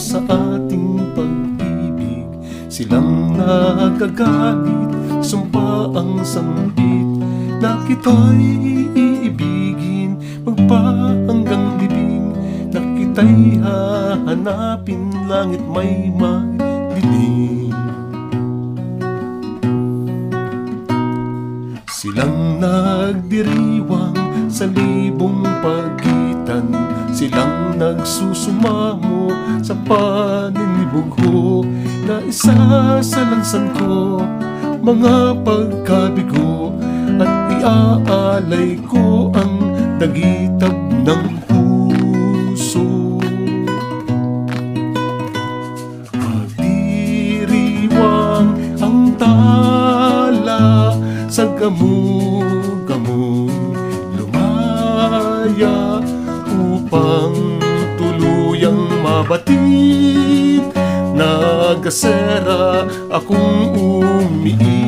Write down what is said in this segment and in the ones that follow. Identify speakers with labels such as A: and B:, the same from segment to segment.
A: Sa ating pag-ibig. Silang nagagalit, sumpa ang sambit Na kita'y iibigin, magpahanggang libing. Na kita'y hahanapin, langit may madilim Silang nagdiriwang sa libong pagitan. Silang nagsusumamo sa paninibog ko Na isa sa lansan ko Mga pagkabigo At iaalay ko ang nagitab ng puso. Magdiriwang ang tala sa gamu-gamong lumaya upang tuluyang mabatid Nagasera akong umiibig.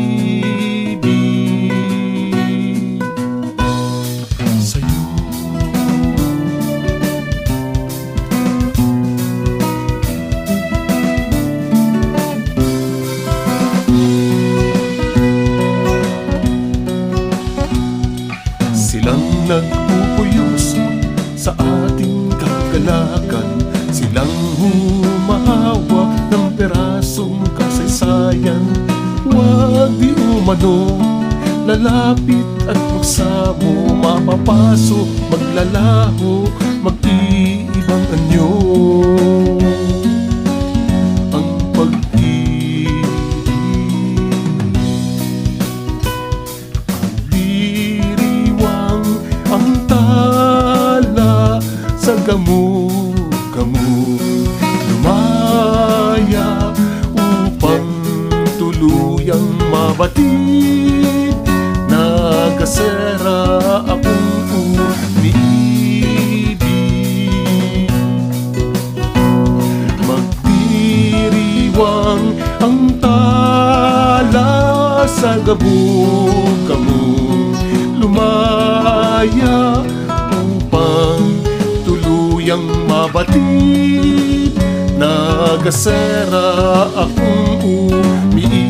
A: Sa'yo. Silang nagpupuyos sa ating kagalakan Silang humahawak ng perasong kasaysayan. Huwag di umano Lalapit at magsamo Mapapaso, maglalaho Mag-iibang anyo mabatid Nagasera akong umiibig. Magdiriwang ang tala sa gabu-gamu Lumaya upang tuluyang mabatid Nagasera akong umiibig